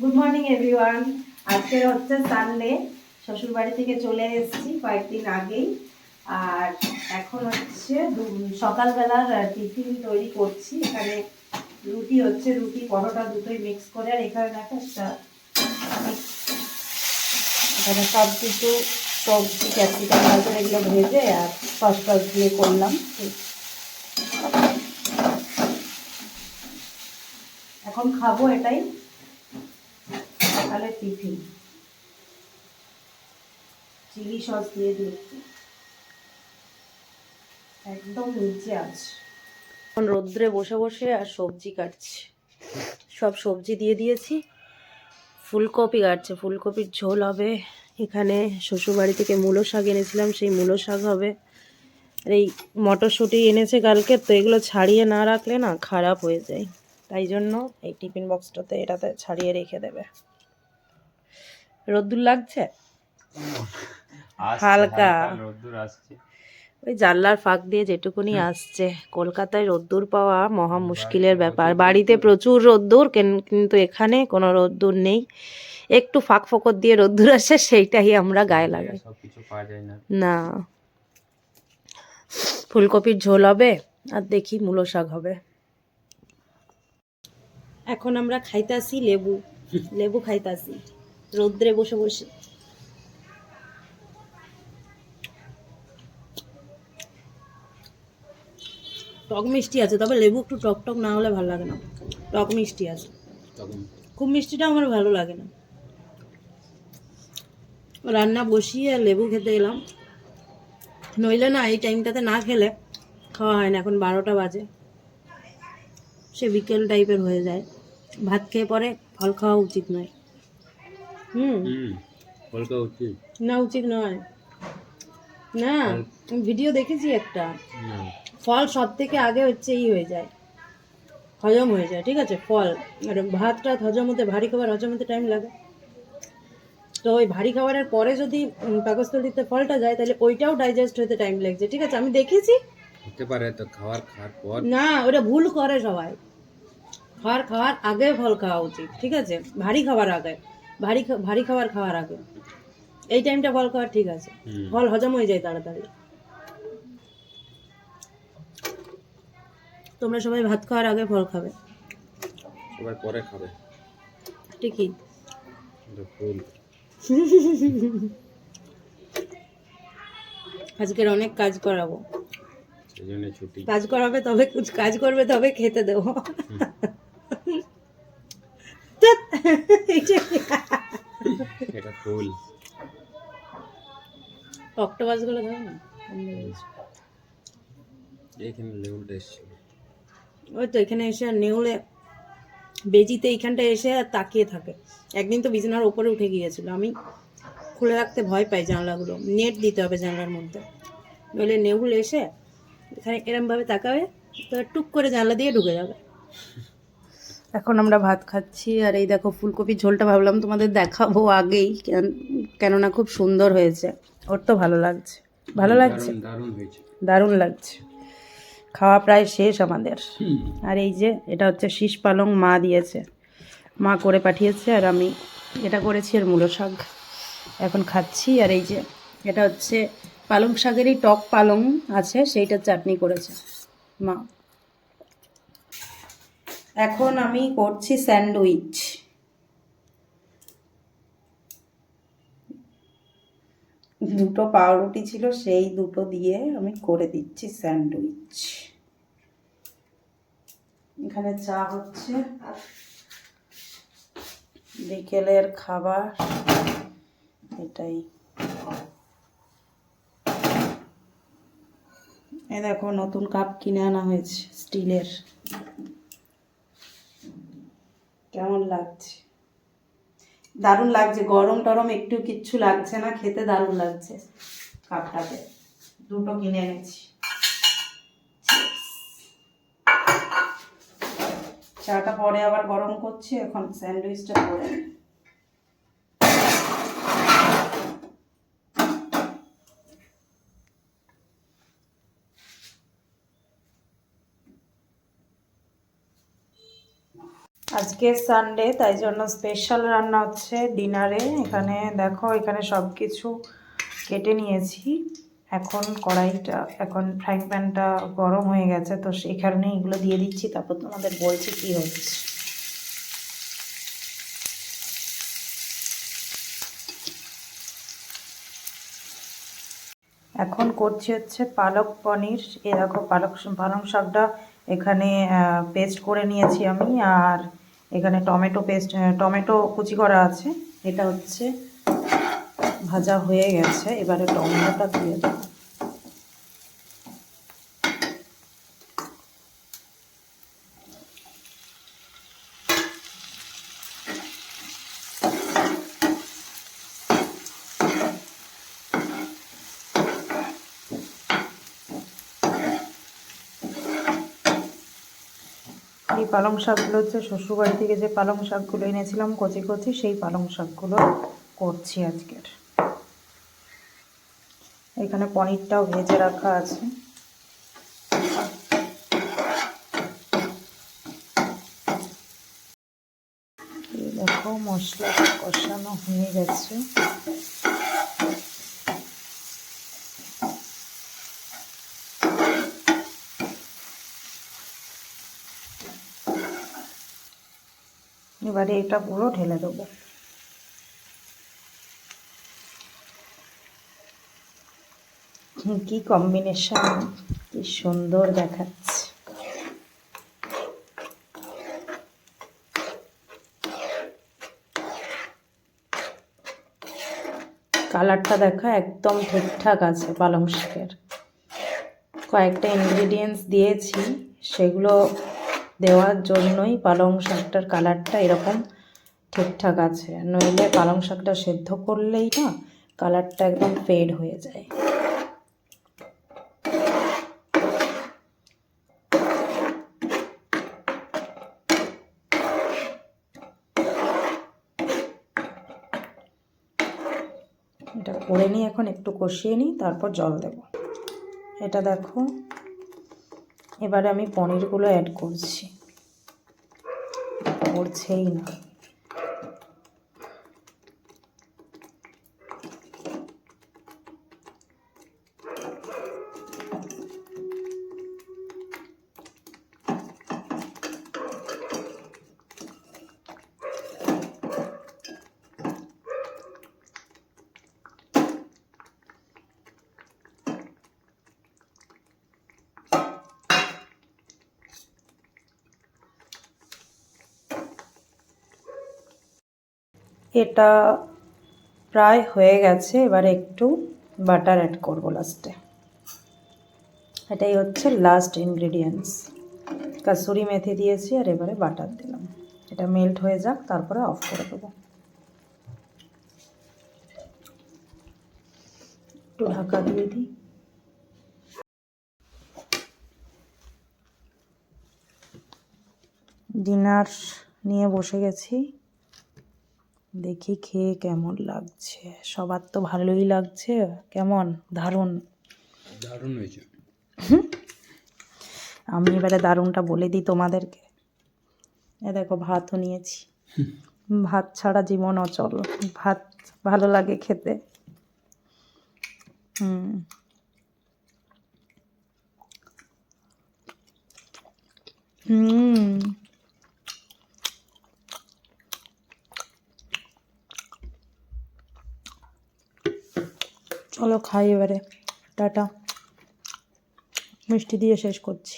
Good morning everyone আজকে হচ্ছে Sunday শ্বশুর বাড়ি থেকে চলে এসেছি কয়েকদিন আগেই। আর এখন হচ্ছে সকালবেলার টিফিন তৈরি করছি। এখানে রুটি হচ্ছে রুটি, পরোটা দুটোই মিক্স করে। আর এখানে দেখো এখানে সব কিছু, সবজি, ক্যাপসিকাম গাজর এগুলো ভেজে আর সস টস দিয়ে করলাম। এখন খাব এটাই। সকালে টিফিন। চিলি সস দিয়ে দিয়েছি। একদম নিচে আছে। এখন রোদ্রে বসে বসে আর সবজি কাটছি। সব সবজি দিয়ে দিয়েছি। ফুলকপি কাটছে। ফুলকপির ঝোল হবে এখানে। শ্বশুরবাড়ি থেকে মূলো শাক এনেছিলাম, সেই মূলো শাক হবে। আর এই মটরশুঁটি এনেছে কালকে, তো এগুলো ছাড়িয়ে না রাখলে না খারাপ হয়ে যায়। তাই জন্য এই টিফিন বক্সটাতে এটাতে ছাড়িয়ে রেখে দেবে। রোদ্দুর লাগছে? হালকা। রোদ্দুর আসছে। ওই জানলার ফাঁক দিয়ে যেটুকুনি আসছে কলকাতায় রোদ্দুর পাওয়া মহা মুশকিলের ব্যাপার। বাড়িতে প্রচুর রোদ্দুর কেন- কিন্তু এখানে কোনো রোদ্দুর নেই। একটু ফাঁক ফোকর দিয়ে রোদ্দুর আসে সেইটাই আমরা গায়ে লাগাই। না। ফুলকপির ঝোল হবে আর দেখি মূলো শাক হবে। এখন আমরা খাইতাছি লেবু। লেবু খাইতাছি। রোদ্রে বসে বসে। টক মিষ্টি আছে তবে লেবু একটু টক টক না হলে ভালো লাগে না। টক মিষ্টি আছে। খুব মিষ্টিটা আমার ভালো লাগে না। রান্না বসিয়ে আর লেবু খেতে এলাম। নইলে না এই টাইমটাতে না খেলে খাওয়া হয় না এখন বারোটা বাজে। সে বিকেল টাইপের হয়ে যায়। ভাত খেয়ে পরে ফল খাওয়া উচিত নয়। হুম। উচিত না উচিত নয়। না ভিডিও দেখেছি একটা। ফল সব থেকে আগে হচ্ছে ই হয়ে যায়। হজম হয়ে যায় ঠিক আছে? ফল। আর ভাতটা হজম হতে ভারী খাবার হজম হতে টাইম লাগে। তো ওই ভারী খাবারের পরে যদি পাকস্থলীতে ফলটা যায় তাহলে ওইটাও ডাইজেস্ট হতে টাইম লাগছে ঠিক আছে? আমি দেখেছি। হতে পারে তো খাওয়ার খাওয়ার পর। না ওটা ভুল করে সবাই। খাওয়ার খাওয়ার আগে ফল খাওয়া উচিত ঠিক আছে? ভারী খাবার আগে। ভারী ভারী খাবার খাওয়ার আগে। এই টাইমটা ফল খাওয়ার ঠিক আছে। ফল হজম হয়ে যায় তাড়াতাড়ি। তোমরা সবাই ভাত খাওয়ার আগে ফল খাবে। সবাই পরে খাবে। ঠিকই। আজকের অনেক কাজ করাবো। কাজ করাবে তবে কাজ করবে তবে খেতে দেবো। ফুল। অক্টোপাসগুলো ধরো না হয়ে গেছে। এসেছিল। ওই তো এখানে এসে আর নেউলে বেজিতে এইখানটা এসে আর তাকিয়ে থাকে। একদিন তো বিছানার ওপরে উঠে গিয়েছিল। আমি খুলে রাখতে ভয় পাই জানলাগুলো। নেট দিতে হবে জানলার মধ্যে। নইলে নেউল এসে এখানে এরমভাবে তাকাবে তো টুক করে জানলা দিয়ে ঢুকে যাবে। এখন আমরা ভাত খাচ্ছি আর এই দেখো ফুলকপির ঝোলটা ভাবলাম তোমাদের দেখাবো আগেই কেন- কেননা খুব সুন্দর হয়েছে। ওর তো ভালো লাগছে। ভালো লাগছে? দারুণ লাগছে। খাওয়া প্রায় শেষ আমাদের। আর এই যে এটা হচ্ছে শীষ পালং মা দিয়েছে। মা করে পাঠিয়েছে আর আমি এটা করেছি আর মূলো শাক। এখন খাচ্ছি আর এই যে এটা হচ্ছে পালং শাকেরই টক পালং আছে সেইটা চাটনি করেছে মা। এখন আমি করছি স্যান্ডউইচ। দুটো পাউরুটি ছিল, সেই দুটো দিয়ে আমি করে দিচ্ছি স্যান্ডউইচ। এখানে চা হচ্ছে। বিকেলের খাবার, এটাই। এ দেখো, নতুন কাপ কিনে আনা হয়েছে, স্টিলের। কেমন লাগছে? দারুণ লাগছে, গরম টরম একটু কিচ্ছু লাগছে না, খেতে দারুণ লাগছে কাপটাতে। দুটো কিনে এনেছি। চাটা পরে আবার গরম করছি, এখন স্যান্ডউইচটা করে আজকে সানডে তাই জন্য স্পেশাল রান্না হচ্ছে ডিনারে এখানে দেখো, এখানে সব কিছু কেটে নিয়েছি। এখন কড়াইটা, এখন ফ্রাইং প্যানটা গরম হয়ে গেছে, তো সেখানে এগুলো দিয়ে দিচ্ছি, তারপর তোমাদের বলছি কি হচ্ছে। এখন করছি হচ্ছে পালক পনির। এ দেখো, পালক, পালং শাকটা এখানে পেস্ট করে নিয়েছি আমি, আর এখানে টমেটো পেস্ট টমেটো কুচি করা আছে। এটা হচ্ছে ভাজা হয়ে গেছে। এবারে টমেটোটা দিয়ে দেবো। এই পালং শাকগুলো হচ্ছে শ্বশুরবাড়ি থেকে যে পালং শাকগুলো এনেছিলাম কচি কচি, সেই পালং শাকগুলো করছি আজকের। এখানে পনিরটাও ভেজে রাখা আছে। দেখো মশলাটা কষানো হয়ে গেছে। এবারে এটা পুরো ঢেলে দেবো। কি কম্বিনেশন কি সুন্দর দেখাচ্ছে। কালারটা দেখা একদম ঠিকঠাক আছে পালং শাকের। কয়েকটা ইনগ্রিডিয়েন্টস দিয়েছি, সেগুলো দেওয়ার জন্যই পালং শাকটার কালারটা এরকম ঠিকঠাক আছে। নইলে পালং শাকটা সেদ্ধ করলেই না কালারটা একদম ফেড হয়ে যায়। এটা করে নিই এখন একটু কষিয়ে নিই, তারপর জল দেব। এটা দেখো, এবারে আমি পনিরগুলো অ্যাড করছি। করছেই না। এটা প্রায় হয়ে গেছে, এবারে একটু বাটার অ্যাড করব লাস্টে এটাই হচ্ছে লাস্ট ইনগ্রিডিয়েন্টস কাসুরি মেথি দিয়েছি আর এবারে বাটার দিলাম। এটা মেল্ট হয়ে যাক, তারপরে অফ করে দেবো। একটু ঢাকা দিয়ে দিই। ডিনার নিয়ে বসে গেছি। দেখি খেয়ে কেমন লাগছে। সবার তো ভালোই লাগছে। কেমন? দারুণ। দারুণ হয়েছে। আমি এবারে দারুণটা বলে দিই তোমাদেরকে। এ দেখো ভাতও নিয়েছি। ভাত ছাড়া জীবন অচল। ভাত ভালো লাগে খেতে। হুম। হুম। চলো খাই এবারে। টাটা। মিষ্টি দিয়ে শেষ করছি।